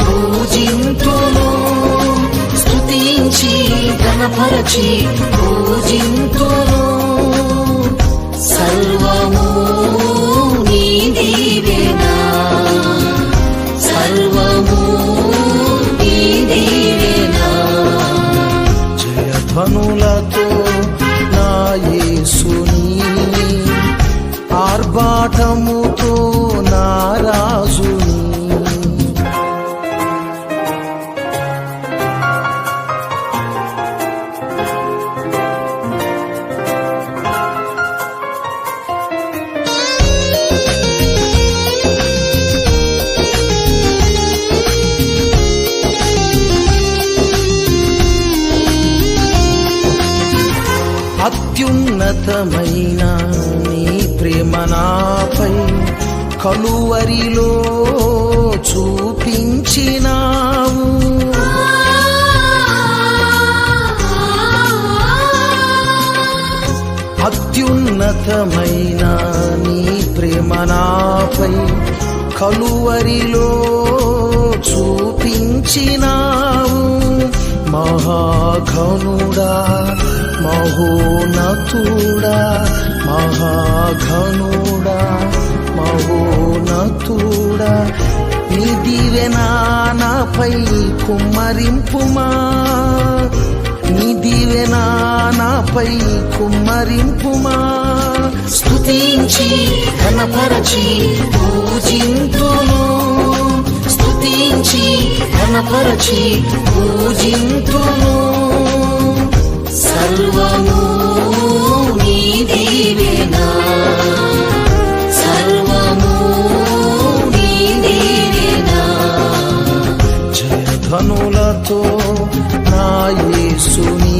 పూజింతును స్తుతించి గణపరచి పూజింతును సర్వము నీదివేనా సర్వము నీదివేనా జయధ్వనులతో నా యేసుని. ఆర్భాటముతో నారాజు అత్యున్నతమైన నీ ప్రేమ నాపై కలువరిలో చూపించినావు. అత్యున్నతమైన నీ ప్రేమ నాపై కలువరిలో చూపించినావు. మహాఘనుడా మహోనతుడా మహాఘనుడా మహోనతుడా. నిదివె నాపై కుమ్మరింపుమా? నిదివె నాపై కుమ్మరింపుమా? స్తుతించి కనపరచి పూజింతును స్తుతించి ఘనపరచి పూజింతును సర్వము నీదివేనా సర్వము నీదివేనా జయధనులతో నా యేసుని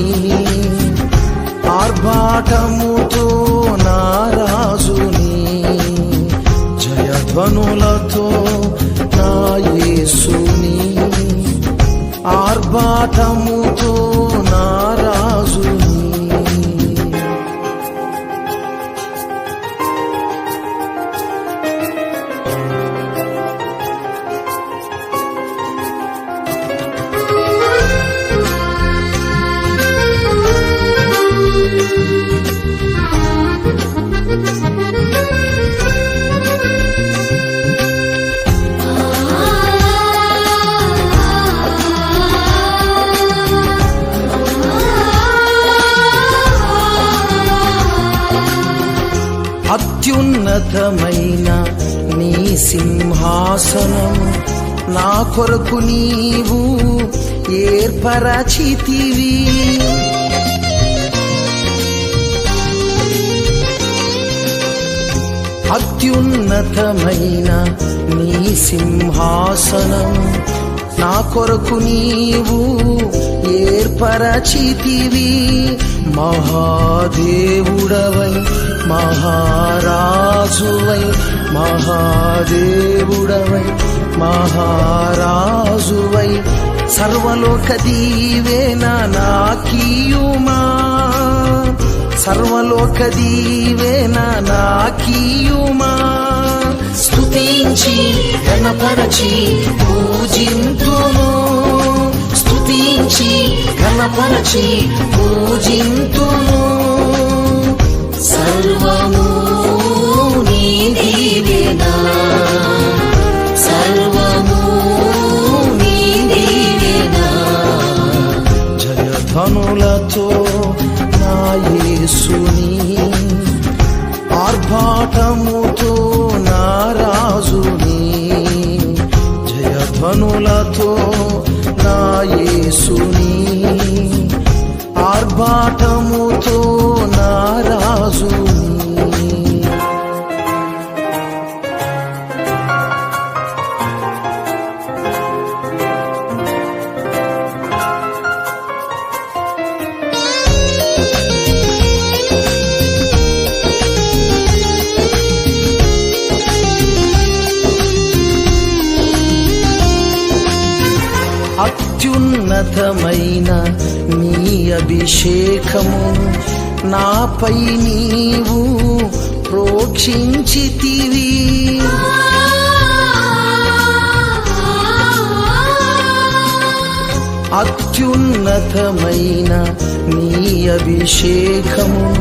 ఆర్భాటముతో నా రాజుని జయధ్వనులతో ఆర్భాటముతో అత్యున్నతమైన నీ సింహాసనం. నా కొరకు నీవు ఏర్పరచితివి. అత్యున్నతమైన నీ సింహాసనం. నా కొరకు నీవు ఏర్పరచితివి. మహాదేవుడవై మహారాజువై మహాదేవుడవై మహారాజువై. సర్వలోక దీవేన నాకీయుమా. సర్వలోక దీవేన నాకీయుమా. స్తుతించి ఘనపరచి పూజింతును స్తుతించి ఘనపరచి పూజింతును. సర్వము ఉన్నతమైన నీ అభిషేకము. నాపై నీవు ప్రోక్షించితివి. అత్యున్నతమైన నీ అభిషేకము.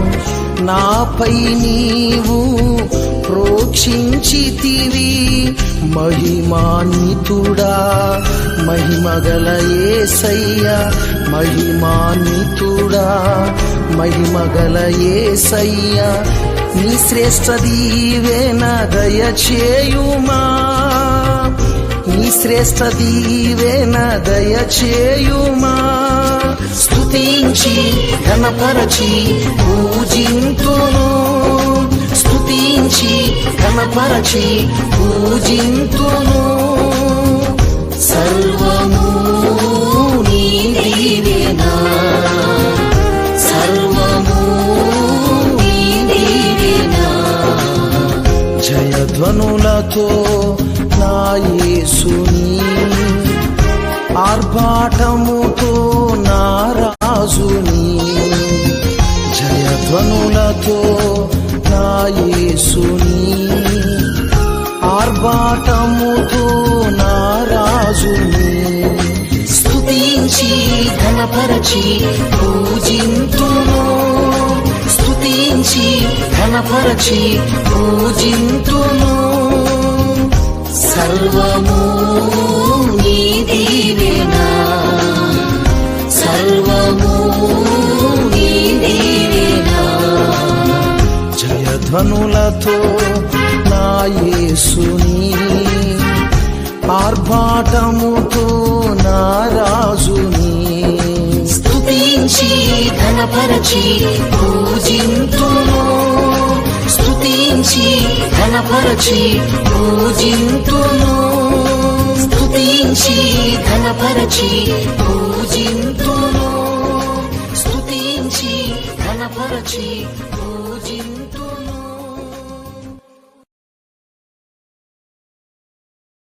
నాపై నీవు ప్రోక్షించితివి. మహిమాన్వితుడా మహిమగల ఏసయ్య. మహిమాన్వితుడా మహిమగల ఏసయ్య. నీ శ్రేష్ఠ దీవేన దయచేయుమా. నీ శ్రేష్ఠ దీవేన దయచేయుమా. స్తుతించి ఘనపరచి పూజింతును. స్తుతించి ఘనపరచి పూజింతును. సర్వము సర్వము నీ జయధ్వనులతో నా యేసుని. ఆర్భాటముతో నా రాజుని. జయధ్వనులతో యేసుని ఆర్భాటముతో నారాజుని. స్తుతించి ఘనపరచి పూజింతును. స్తుతించి ఘనపరచి పూజింతును. సర్వము నీ ధ్వనులతో నా యేసుని ఆర్భాటముతో నా రాజుని స్తుతించి ఘనపరచి పూజింతును. స్తుతించి ఘనపరచి పూజింతును. స్తుతించి ఘనపరచి పూజింతును. స్తుతించి ఘనపరచి పూజింతును